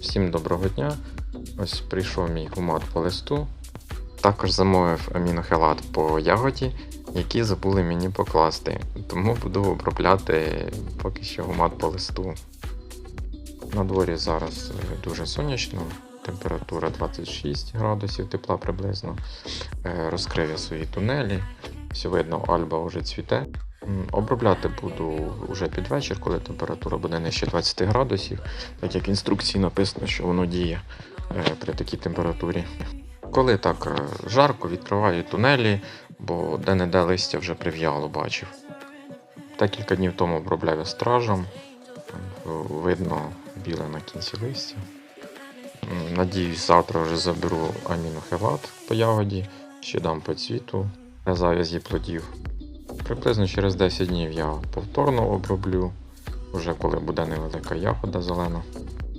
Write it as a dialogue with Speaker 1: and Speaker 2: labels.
Speaker 1: Всім доброго дня. Ось прийшов мій гумат по листу. Також замовив амінохелат по ягоді, які забули мені покласти. Тому буду обробляти поки що гумат по листу. На дворі зараз е, дуже сонячно, температура 26 градусів тепла приблизно. Е, Розкрив я свої тунелі. Все видно, альба вже цвіте. Обробляти буду вже під вечір, коли температура буде нижче 20 градусів, так як в інструкції написано, що воно діє е, при такій температурі. Коли так е, жарко, відкриваю тунелі, бо де-не-де листя вже прив'яло, бачив. Декілька днів тому обробляв я стражем. Е, Видно біле на кінці листя. Надіюсь, завтра вже заберу амінохелат по ягоді, ще дам по цвіту для зав'язі плодів. Приблизно через 10 днів я повторно оброблю, вже коли буде невелика ягода зелена.